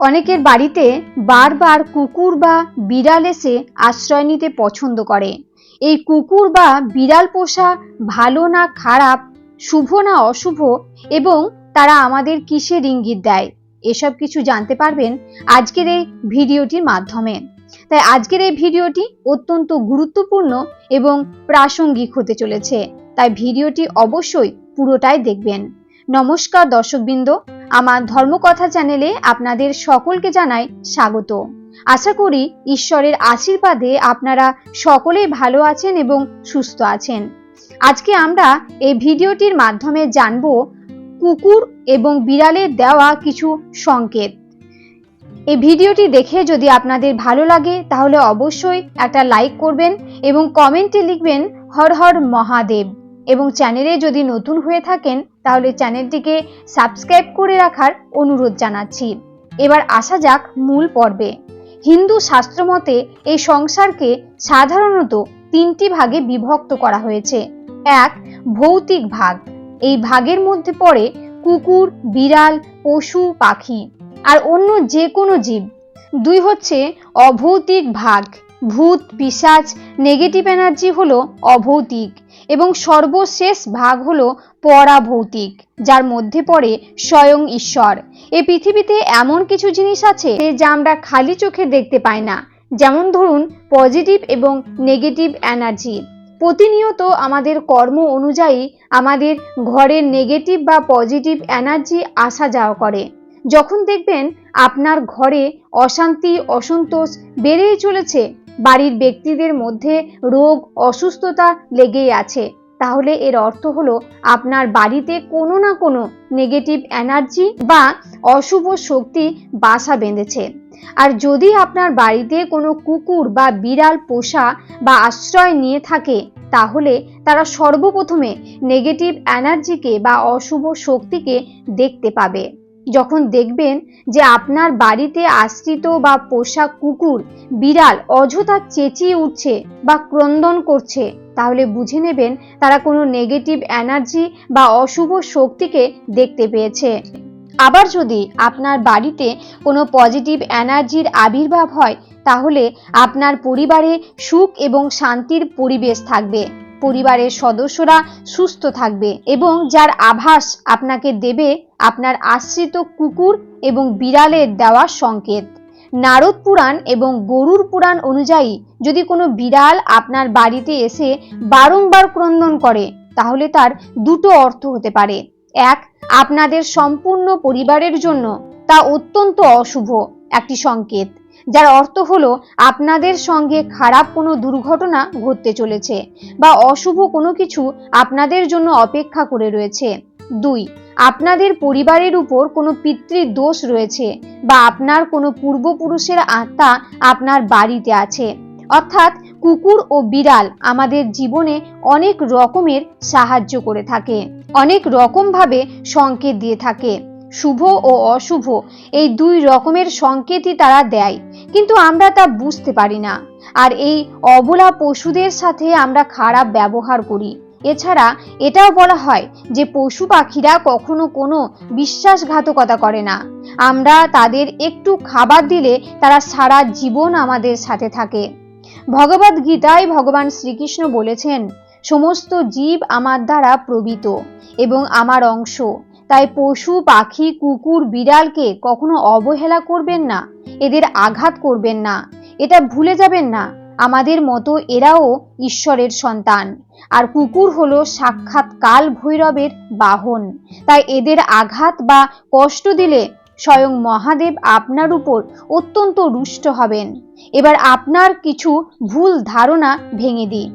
অনেকের বাড়িতে বারবার কুকুর বা বিড়াল এসে আশ্রয় নিতে পছন্দ করে। এই কুকুর বা বিড়াল পোষা ভালো না খারাপ, শুভ না অশুভ এবং তারা আমাদের কিসের ইঙ্গিত দেয়, এসব কিছু জানতে পারবেন আজকের এই ভিডিওটির মাধ্যমে। তাই আজকের এই ভিডিওটি অত্যন্ত গুরুত্বপূর্ণ এবং প্রাসঙ্গিক হতে চলেছে, তাই ভিডিওটি অবশ্যই পুরোটাই দেখবেন। নমস্কার দর্শকবৃন্দ আমার ধর্মকথা চ্যানেলে আপনাদের সকলকে জানাই স্বাগত। আশা করি ঈশ্বরের আশীর্বাদে আপনারা সকলেই ভালো আছেন এবং সুস্থ আছেন। আজকে আমরা এই ভিডিওটির মাধ্যমে জানব কুকুর এবং বিড়ালের দেওয়া কিছু সংকেত। এই ভিডিওটি দেখে যদি আপনাদের ভালো লাগে, তাহলে অবশ্যই একটা লাইক করবেন এবং কমেন্টে লিখবেন, হর হর মহাদেব। এবং চ্যানেলে যদি নতুন হয়ে থাকেন, তাহলে চ্যানেলটিকে সাবস্ক্রাইব করে রাখার অনুরোধ জানাচ্ছি। এবার আসা যাক মূল পর্বে। হিন্দু শাস্ত্রমতে এই সংসারকে সাধারণত তিনটি ভাগে বিভক্ত করা হয়েছে। এক, ভৌতিক ভাগ। এই ভাগের মধ্যে পড়ে কুকুর, বিড়াল, পশু, পাখি আর অন্য যে কোনো জীব। দুই হচ্ছে অভৌতিক ভাগ। ভূত, পিসাচ, নেগেটিভ এনার্জি হলো অভৌতিক। এবং সর্বশেষ ভাগ হলো পরাভৌতিক, যার মধ্যে পড়ে স্বয়ং ঈশ্বর। এ পৃথিবীতে এমন কিছু জিনিস আছে যা আমরা খালি চোখে দেখতে পাই না, যেমন ধরুন পজিটিভ এবং নেগেটিভ এনার্জি। প্রতিনিয়ত আমাদের কর্ম অনুযায়ী আমাদের ঘরের নেগেটিভ বা পজিটিভ এনার্জি আসা যাওয়া করে। যখন দেখবেন আপনার ঘরে অশান্তি, অসন্তোষ বেড়েই চলেছে বাড়ির ব্যক্তিদের মধ্যে রোগ, অসুস্থতা লেগেই আছে। তাহলে এর অর্থ হলো, আপনার বাড়িতে কোনো না কোনো নেগেটিভ এনার্জি বা অশুভ শক্তি বাসা বেঁধেছে। আর যদি আপনার বাড়িতে কোনো কুকুর বা বিড়াল, পোষা বা আশ্রয় নিয়ে থাকে, তাহলে তারা সর্বপ্রথমে নেগেটিভ এনার্জিকে বা অশুভ শক্তিকে দেখতে পাবে। যখন দেখবেন যে আপনার বাড়িতে আশ্রিত বা পোষা কুকুর, বিড়াল অযথা চেঁচিয়ে উঠছে বা ক্রন্দন করছে, তাহলে বুঝে নেবেন তারা কোনো নেগেটিভ এনার্জি বা অশুভ শক্তিকে দেখতে পেয়েছে। আবার যদি আপনার বাড়িতে কোনো পজিটিভ এনার্জির আবির্ভাব হয়, তাহলে আপনার পরিবারে সুখ এবং শান্তির পরিবেশ থাকবে। পরিবারের সদস্যরা সুস্থ থাকবে এবং যার আভাস আপনাকে দেবে আপনার আশ্রিত কুকুর এবং বিড়ালের দেওয়া সংকেত। নারদ পুরাণ এবং গরুর পুরাণ অনুযায়ী যদি কোনো বিড়াল আপনার বাড়িতে এসে বারংবার ক্রন্দন করে, তাহলে তার দুটো অর্থ হতে পারে। এক, আপনাদের সম্পূর্ণ পরিবারের জন্য তা অত্যন্ত অশুভ, একটি সংকেত। যার অর্থ হলো আপনাদের সঙ্গে খারাপ কোনো দুর্ঘটনা ঘটতে চলেছে বা অশুভ কোনো কিছু আপনাদের জন্য অপেক্ষা করে রয়েছে। দুই, আপনাদের পরিবারের উপর কোনো পিতৃ দোষ রয়েছে বা আপনার কোনো পূর্বপুরুষের আত্মা আপনার বাড়িতে আছে। অর্থাৎ কুকুর ও বিড়াল আমাদের জীবনে অনেক রকমের সাহায্য করে থাকে, অনেক রকমভাবে সংকেত দিয়ে থাকে। শুভ ও অশুভ, এই দুই রকমের সংকেতই তারা দেয়। কিন্তু আমরা তা বুঝতে পারি না। আর এই অবলা পশুদের সাথে আমরা খারাপ ব্যবহার করি। এছাড়া এটাও বলা হয় যে পশু পাখিরা কখনো কোনো বিশ্বাসঘাতকতা করে না। আমরা তাদের একটু খাবার দিলে তারা সারা জীবন আমাদের সাথে থাকে। ভগবদ গীতায় ভগবান শ্রীকৃষ্ণ বলেছেন, সমস্ত জীব আমার দ্বারা প্রবীত এবং আমার অংশ। তাই পশু, পাখি, কুকুর, বিড়ালকে কখনো অবহেলা করবেন না, এদের আঘাত করবেন না, এটা ভুলে যাবেন না, আমাদের মতো এরাও ঈশ্বরের সন্তান। আর কুকুর হলো সাক্ষাৎ কাল ভৈরবের বাহন, তাই এদের আঘাত বা কষ্ট দিলে স্বয়ং মহাদেব আপনার উপর অত্যন্ত রুষ্ট হবেন। এবার আপনার কিছু ভুল ধারণা ভেঙে দিই।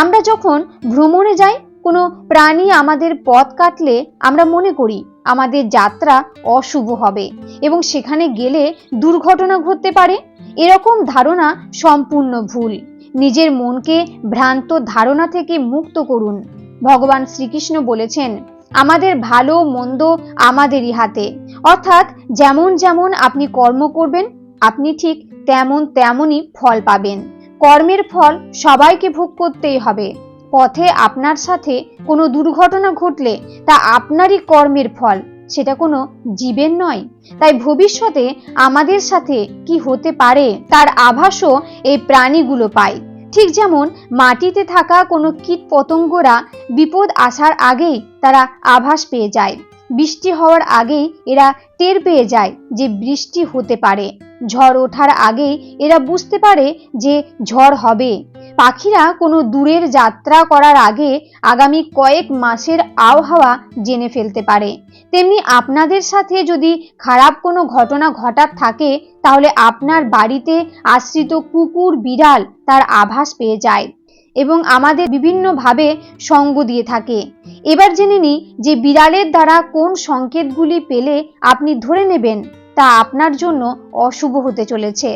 আমরা যখন ভ্রমণে যাই কোনো প্রাণী আমাদের পথ কাটলে আমরা মনে করি আমাদের যাত্রা অশুভ হবে এবং সেখানে গেলে দুর্ঘটনা ঘটতে পারে। এরকম ধারণা সম্পূর্ণ ভুল। নিজের মনকে ভ্রান্ত ধারণা থেকে মুক্ত করুন। ভগবান শ্রীকৃষ্ণ বলেছেন, আমাদের ভালো মন্দ আমাদেরই হাতে। অর্থাৎ যেমন যেমন আপনি কর্ম করবেন, আপনি ঠিক তেমন তেমনই ফল পাবেন। কর্মের ফল সবাইকে ভোগ করতেই হবে। পথে আপনার সাথে কোনো দুর্ঘটনা ঘটলে তা আপনারই কর্মের ফল। সেটা কোনো জীবের নয়। তাই ভবিষ্যতে আমাদের সাথে কি হতে পারে তার আভাসও এই প্রাণীগুলো পায়। ঠিক যেমন মাটিতে থাকা কোনো কীট পতঙ্গরা বিপদ আসার আগেই তারা আভাস পেয়ে যায়। বৃষ্টি হওয়ার আগেই এরা টের পেয়ে যায় যে বৃষ্টি হতে পারে। ঝড় ওঠার আগেই এরা বুঝতে পারে যে ঝড় হবে। পাখিরা কোনো দূরের যাত্রা করার আগে আগামী কয়েক মাসের আবহাওয়া জেনে ফেলতে পারে। তেমনি আপনাদের সাথে যদি খারাপ কোনো ঘটনা ঘটার থাকে, তাহলে আপনার বাড়িতে আশ্রিত কুকুর বিড়াল তার আভাস পেয়ে যায় এবং আমাদের বিভিন্নভাবে সঙ্গ দিয়ে থাকে। এবার জেনে নিই যে বিড়ালের দ্বারা কোন সংকেতগুলি পেলে আপনি ধরে নেবেন তা আপনার জন্য অশুভ হতে চলেছে।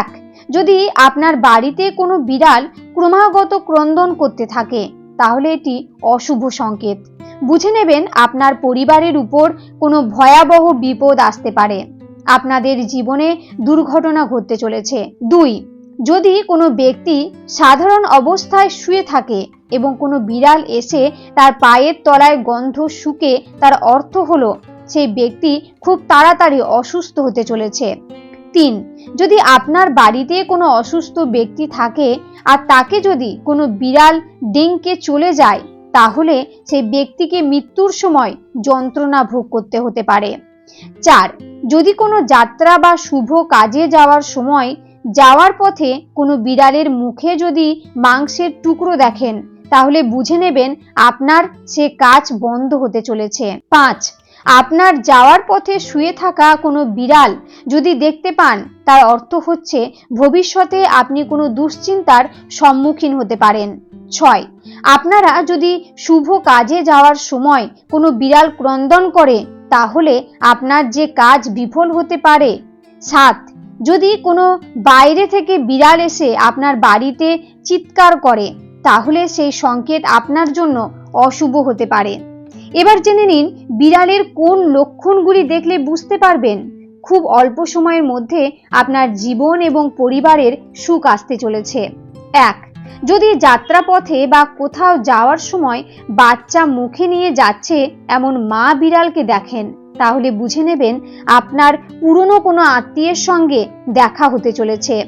এক যদি আপনার বাড়িতে কোনো বিড়াল ক্রমাগত ক্রন্দন করতে থাকে, তাহলে এটি অশুভ সংকেত। বুঝে নেবেন আপনার পরিবারের উপর কোনো ভয়াবহ বিপদ আসতে পারে। আপনাদের জীবনে দুর্ঘটনা ঘটতে চলেছে। দুই, যদি কোনো ব্যক্তি সাধারণ অবস্থায় শুয়ে থাকে এবং কোনো বিড়াল এসে তার পায়ের তলায় গন্ধ শুকে তার অর্থ হলো, সেই ব্যক্তি খুব তাড়াতাড়ি অসুস্থ হতে চলেছে। তিন। যদি আপনার বাড়িতে কোনো অসুস্থ ব্যক্তি থাকে আর তাকে যদি কোনো বিড়াল ডেঙ্কে চলে যায়, তাহলে সেই ব্যক্তিকে মৃত্যুর সময় যন্ত্রণা ভোগ করতে হতে পারে। চার। যদি কোনো যাত্রা বা শুভ কাজে যাওয়ার সময় যাওয়ার পথে কোনো বিড়ালের মুখে যদি মাংসের টুকরো দেখেন, তাহলে বুঝে নেবেন আপনার সে কাজ বন্ধ হতে চলেছে। পাঁচ। আপনার যাওয়ার পথে শুয়ে থাকা কোনো বিড়াল যদি দেখতে পান, তার অর্থ হচ্ছে ভবিষ্যতে আপনি কোনো দুশ্চিন্তার সম্মুখীন হতে পারেন। ছয়, আপনারা যদি শুভ কাজে যাওয়ার সময় কোনো বিড়াল ক্রন্দন করে, তাহলে আপনার যে কাজ বিফল হতে পারে। সাত, যদি কোনো বাইরে থেকে বিড়াল এসে আপনার বাড়িতে চিৎকার করে, তাহলে সেই সংকেত আপনার জন্য অশুভ হতে পারে। এবার জেনে নিন, বিড়ালের কোন লক্ষণগুলি দেখলে বুঝতে পারবেন? খুব অল্প সময়ের মধ্যে আপনার জীবন এবং পরিবারের সুখ আসতে চলেছে। এক, যদি যাত্রাপথে বা কোথাও যাওয়ার সময় বাচ্চা মুখে নিয়ে যাচ্ছে এমন মা বিড়ালকে দেখেন, তাহলে বুঝে নেবেন আপনার পুরনো কোনো আত্মীয়ের সঙ্গে দেখা হতে চলেছে।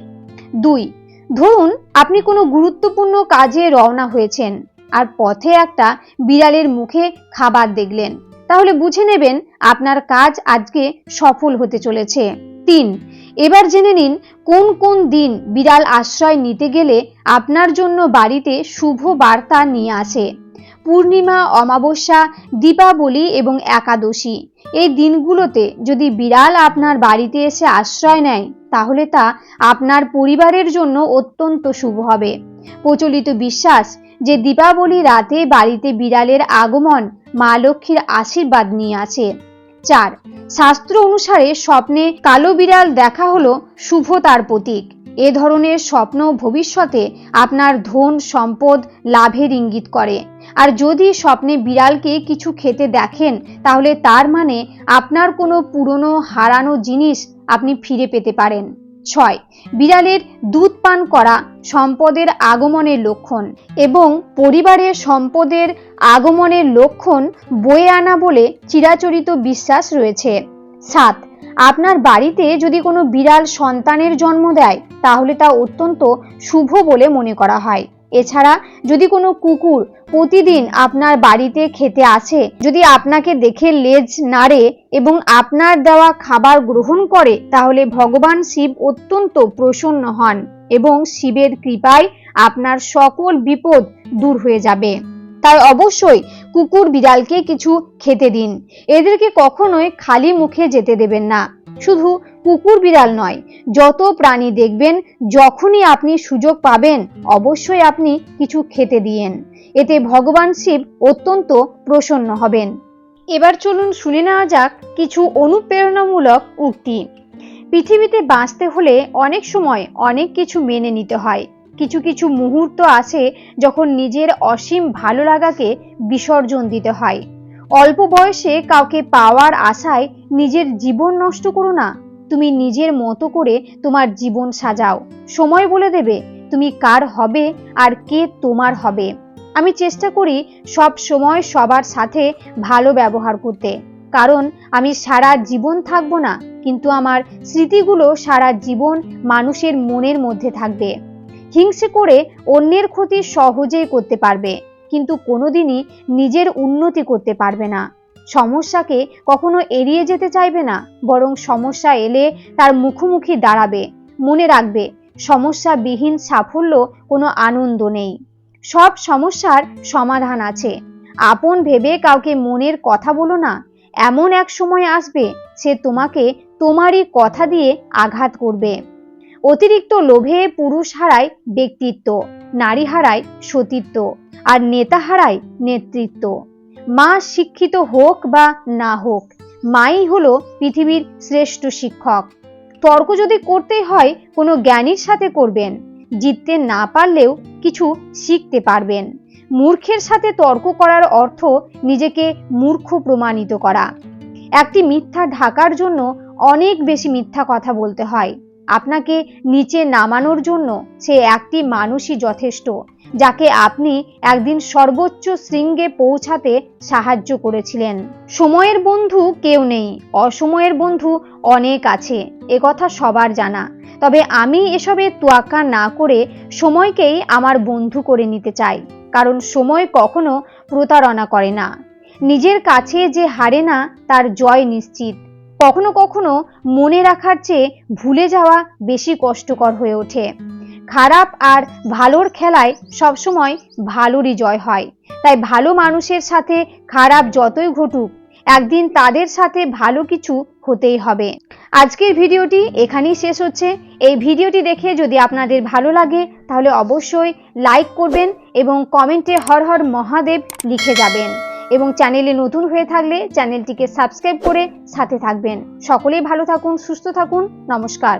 দুই, ধরুন আপনি কোনো গুরুত্বপূর্ণ কাজে রওনা হয়েছেন আর পথে একটা বিড়ালের মুখে খাবার দেখলেন। তাহলে বুঝে নেবেন আপনার কাজ আজকে সফল হতে চলেছে। তিন, এবার জেনে নিন কোন কোন দিন বিড়াল আশ্রয় নিতে গেলে আপনার জন্য বাড়িতে শুভ বার্তা নিয়ে আসে। পূর্ণিমা, অমাবস্যা, দীপাবলি এবং একাদশী। এই দিনগুলোতে যদি বিড়াল আপনার বাড়িতে এসে আশ্রয় নেয়, তাহলে তা আপনার পরিবারের জন্য অত্যন্ত শুভ হবে। প্রচলিত বিশ্বাস যে দীপাবলি রাতে বাড়িতে বিড়ালের আগমন মা লক্ষ্মীর আশীর্বাদ নিয়ে আসে চার, শাস্ত্র অনুসারে স্বপ্নে কালো বিড়াল দেখা হলো শুভতার প্রতীক। এ ধরনের স্বপ্ন ভবিষ্যতে আপনার ধন, সম্পদ, লাভের ইঙ্গিত করে। আর যদি স্বপ্নে বিড়ালকে কিছু খেতে দেখেন, তাহলে তার মানে আপনার কোনো পুরনো হারানো জিনিস আপনি ফিরে পেতে পারেন। ছয়, বিড়ালের দুধ পান করা সম্পদের আগমনের লক্ষণ এবং পরিবারে সম্পদের আগমনের লক্ষণ বয়ে আনা বলে চিরাচরিত বিশ্বাস রয়েছে। সাত, আপনার বাড়িতে যদি কোনো বিড়াল সন্তানের জন্ম দেয়, তাহলে তা অত্যন্ত শুভ বলে মনে করা হয়। এছাড়া যদি কোনো কুকুর প্রতিদিন আপনার বাড়িতে খেতে আসে, যদি আপনাকে দেখে লেজ নাড়ে এবং আপনার দেওয়া খাবার গ্রহণ করে, তাহলে ভগবান শিব অত্যন্ত প্রসন্ন হন এবং শিবের কৃপায় আপনার সকল বিপদ দূর হয়ে যাবে। তাই অবশ্যই কুকুর বিড়ালকে কিছু খেতে দিন। এদেরকে কখনোই খালি মুখে যেতে দেবেন না। শুধু কুকুর বিড়াল নয়, যত প্রাণী দেখবেন, যখনই আপনি সুযোগ পাবেন, অবশ্যই আপনি কিছু খেতে দিয়েন। এতে ভগবান শিব অত্যন্ত প্রসন্ন হবেন। এবার চলুন শুনে নেওয়া যাক কিছু অনুপ্রেরণামূলক উক্তি। পৃথিবীতে বাঁচতে হলে অনেক সময় অনেক কিছু মেনে নিতে হয়। কিছু কিছু মুহূর্ত আছে যখন নিজের অসীম ভালো লাগাকে বিসর্জন দিতে হয়। অল্প বয়সে কাউকে পাওয়ার আশায় নিজের জীবন নষ্ট করো না। তুমি নিজের মতো করে তোমার জীবন সাজাও। সময় বলে দেবে, তুমি কার হবে আর কে তোমার হবে। আমি চেষ্টা করি সব সময় সবার সাথে ভালো ব্যবহার করতে। কারণ আমি সারা জীবন থাকব না, কিন্তু আমার স্মৃতিগুলো সারা জীবন মানুষের মনের মধ্যে থাকবে। হিংসে করে অন্যের ক্ষতি সহজেই করতে পারবে। কিন্তু কোনোদিনই নিজের উন্নতি করতে পারবে না। সমস্যাকে কখনো এড়িয়ে যেতে চাইবে না, বরং সমস্যা এলে তার মুখোমুখি দাঁড়াবে। মনে রাখবে, সমস্যাবিহীন সাফল্য কোনো আনন্দ নেই। সব সমস্যার সমাধান আছে। আপন ভেবে কাউকে মনের কথা বলো না। এমন এক সময় আসবে, সে তোমাকে তোমারই কথা দিয়ে আঘাত করবে। অতিরিক্ত লোভে পুরুষ হারায় ব্যক্তিত্ব। নারী হারায় সতীত্ব আর নেতা হারায় নেতৃত্ব। মা শিক্ষিত হোক বা না হোক, মাই হলো পৃথিবীর শ্রেষ্ঠ শিক্ষক। তর্ক যদি করতেই হয়, কোনো জ্ঞানীর সাথে করবেন। জিততে না পারলেও কিছু শিখতে পারবেন। মূর্খের সাথে তর্ক করার অর্থ নিজেকে মূর্খ প্রমাণিত করা। একটি মিথ্যা ঢাকার জন্য অনেক বেশি মিথ্যা কথা বলতে হয়। আপনাকে নিচে নামানোর জন্য সে একটি মানুষই যথেষ্ট, যাকে আপনি একদিন সর্বোচ্চ শৃঙ্গে পৌঁছাতে সাহায্য করেছিলেন। সময়ের বন্ধু কেউ নেই, অসময়ের বন্ধু অনেক আছে কথা সবার জানা। তবে আমি এসবে তোয়াক্কা না করে সময়কেই আমার বন্ধু করে নিতে চাই, কারণ সময় কখনো প্রতারণা করে না। নিজের কাছে যে হারে না, তার জয় নিশ্চিত। কখনো কখনো মনে রাখার চেয়ে ভুলে যাওয়া বেশি কষ্টকর হয়ে ওঠে। খারাপ আর ভালোর খেলায় সবসময় ভালোরই জয় হয়। তাই ভালো মানুষের সাথে খারাপ যতই ঘটুক, একদিন তাদের সাথে ভালো কিছু হতেই হবে। আজকের ভিডিওটি এখানেই শেষ হচ্ছে। এই ভিডিওটি দেখে যদি আপনাদের ভালো লাগে, তাহলে অবশ্যই লাইক করবেন এবং কমেন্টে হর হর মহাদেব লিখে যাবেন। এবং চ্যানেলে নতুন হয়ে থাকলে চ্যানেলটিকে সাবস্ক্রাইব করে সাথে থাকবেন। সকলেই ভালো থাকুন, সুস্থ থাকুন। নমস্কার।